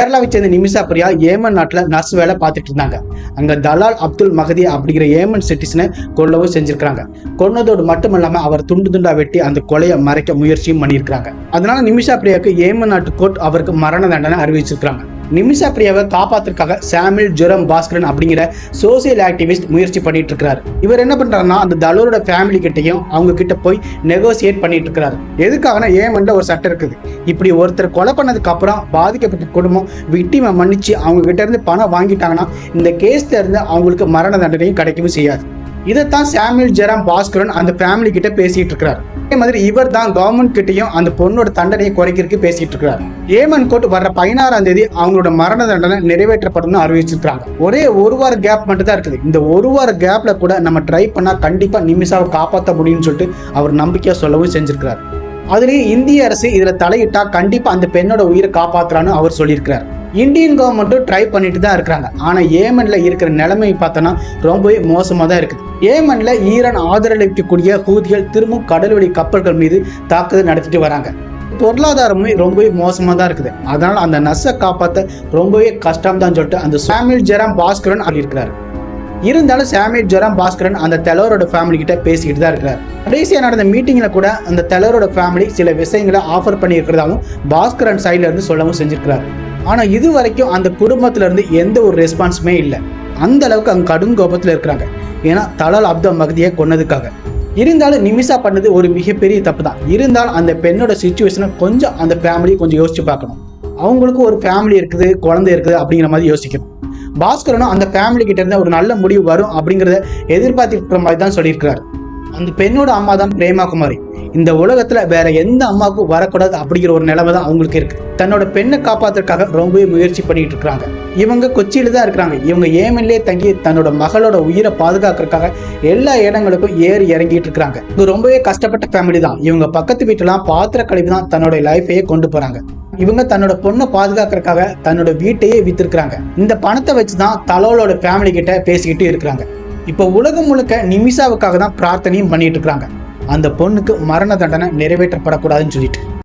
கேரளாவை சேர்ந்த நிமிஷா பிரியா ஏமன் நாட்டில் நர்ஸ் வேலை பார்த்துட்டு இருந்தாங்க. அங்க தலால் அப்துல் மகதி அப்படிங்கிற ஏமன் சிட்டிசனை கொல்லவும் செஞ்சிருக்காங்க கொன்னதோடு மட்டும் அவர் துண்டு துண்டா வெட்டி அந்த கொலையை மறைக்க முயற்சியும் பண்ணியிருக்காங்க அதனால நிமிஷா பிரியாவுக்கு ஏமன் நாட்டு கோர்ட் அவருக்கு மரண தண்டனை அறிவிச்சிருக்காங்க நிமிஷா பிரியாவை காப்பாத்துறதுக்காக சாமில் ஜெரம் பாஸ்கரன் அப்படிங்கிற சோசியல் ஆக்டிவிஸ்ட் முயற்சி பண்ணிட்டு இருக்கிறார். இவர் என்ன பண்றாருன்னா அந்த தலோரோட ஃபேமிலி கிட்டையும் அவங்க கிட்ட போய் நெகோசியேட் பண்ணிட்டு இருக்கிறார். எதுக்காகனா ஏமன்ல ஒரு சட்டம் இருக்குது? இப்படி ஒருத்தர் கொலை பண்ணதுக்கு அப்புறம் பாதிக்கப்பட்ட குடும்பம் விக்டிமை மன்னிச்சு அவங்க கிட்ட இருந்து பணம் வாங்கிட்டாங்கன்னா இந்த கேஸ்ல இருந்து அவங்களுக்கு மரண தண்டனையும் கிடைக்கவும் செய்யாது. இதைத்தான் சாமியல் ஜெராம் பாஸ்கரன் அந்த ஃபேமிலி கிட்ட பேசிட்டு இருக்கிறார். அதே மாதிரி இவர் தான் கவர்மெண்ட் கிட்டையும் அந்த பொண்ணோட தண்டனையை குறைக்கிறதுக்கு பேசிட்டு இருக்கிறார். ஏமன் கோர்ட் வர்ற பதினாறாம் தேதி அவங்களோட மரண தண்டனை நிறைவேற்றப்படும் அறிவிச்சிருக்காங்க ஒரே ஒரு வார கேப் மட்டும் தான் இருக்குது. இந்த ஒரு வார கேப்ல கூட நம்ம ட்ரை பண்ணா கண்டிப்பா நிமிஷாவை காப்பாற்ற முடியும்னு சொல்லிட்டு அவர் நம்பிக்கையா சொல்லவும் செஞ்சிருக்கிறார். அதுலேயும் இந்திய அரசு இதுல தலையிட்டா கண்டிப்பா அந்த பெண்ணோட உயிரை காப்பாத்துறான்னு அவர் சொல்லியிருக்கிறார். இந்தியன் கவர்மெண்ட்டும் ட்ரை பண்ணிட்டு தான் இருக்கிறாங்க. ஆனால் ஏமனில் இருக்கிற நிலைமை பார்த்தோன்னா ரொம்பவே மோசமாக தான் இருக்குது. ஏமனில் ஈரான் ஆதரவளிக்கக்கூடிய ஹூதிகள் திரும்பவும் கடல்வழி கப்பல்கள் மீது தாக்குதல் நடத்திட்டு வராங்க. பொருளாதாரமே ரொம்பவே மோசமாக தான் இருக்குது. அதனால் அந்த நர்ஸை காப்பாற்ற ரொம்பவே கஷ்டம் தான் சொல்லிட்டு அந்த சாமியல் ஜெராம் பாஸ்கரன் இருக்கிறாரு இருந்தாலும் சாமியல் ஜெராம் பாஸ்கரன் அந்த தலைவரோட ஃபேமிலி கிட்ட பேசிக்கிட்டு தான் இருக்கிறார். கடைசியாக நடந்த மீட்டிங்கில் கூட அந்த தலைவரோட ஃபேமிலி சில விஷயங்களை ஆஃபர் பண்ணியிருக்கிறதாவும் பாஸ்கரன் சைட்லேருந்து சொல்லவும் செஞ்சிருக்கிறார். ஆனால் இது வரைக்கும் அந்த குடும்பத்துல இருந்து எந்த ஒரு ரெஸ்பான்ஸுமே இல்லை. அந்த அளவுக்கு அவங்க கடும் கோபத்தில் இருக்கிறாங்க. ஏன்னா தலால் அப்துல் மகதியை கொன்னதுக்காக. இருந்தாலும் நிமிஷா பண்ணது ஒரு மிகப்பெரிய தப்பு தான் இருந்தாலும் அந்த பெண்ணோட சுச்சுவேஷனை கொஞ்சம் அந்த ஃபேமிலி கொஞ்சம் யோசிச்சு பார்க்கணும். அவங்களுக்கும் ஒரு ஃபேமிலி இருக்குது குழந்தை இருக்குது அப்படிங்கிற மாதிரி யோசிக்கணும். பாஸ்கரனும் அந்த ஃபேமிலி கிட்ட இருந்து ஒரு நல்ல முடிவு வரும் அப்படிங்கிறத எதிர்பார்த்திருக்கிற மாதிரி தான் சொல்லியிருக்கிறார். அந்த பெண்ணோட அம்மா தான் பிரேமா குமாரி. இந்த உலகத்துல வேற எந்த அம்மாவுக்கும் வரக்கூடாது அப்படிங்கிற ஒரு நிலைமை தான் அவங்களுக்கு இருக்கு. தன்னோட பெண்ணை காப்பாத்துறதுக்காக ரொம்பவே முயற்சி பண்ணிட்டு இருக்காங்க. இவங்க கொச்சியில தான் இருக்கிறாங்க. இவங்க ஏமன்லே தங்கி தன்னோட மகளோட உயிரை பாதுகாக்கிறதுக்காக எல்லா இடங்களுக்கும் ஏறி இறங்கிட்டு இருக்கிறாங்க இது ரொம்பவே கஷ்டப்பட்ட ஃபேமிலி தான். இவங்க பக்கத்து வீட்டுலாம் பாத்திர கழிவு தான் தன்னோட லைஃபையே கொண்டு போறாங்க. இவங்க தன்னோட பொண்ணை பாதுகாக்கிறதுக்காக தன்னோட வீட்டையே வித்திருக்கிறாங்க. இந்த பணத்தை வச்சு தான் தலோலோட ஃபேமிலி கிட்ட பேசிக்கிட்டு இருக்கிறாங்க. இப்போ உலகம் முழுக்க நிமிஷாவுக்காக தான் பிரார்த்தனையும் பண்ணிட்டு இருக்காங்க அந்த பொண்ணுக்கு மரண தண்டனை நிறைவேற்றப்படக்கூடாதுன்னு சொல்லிட்டு.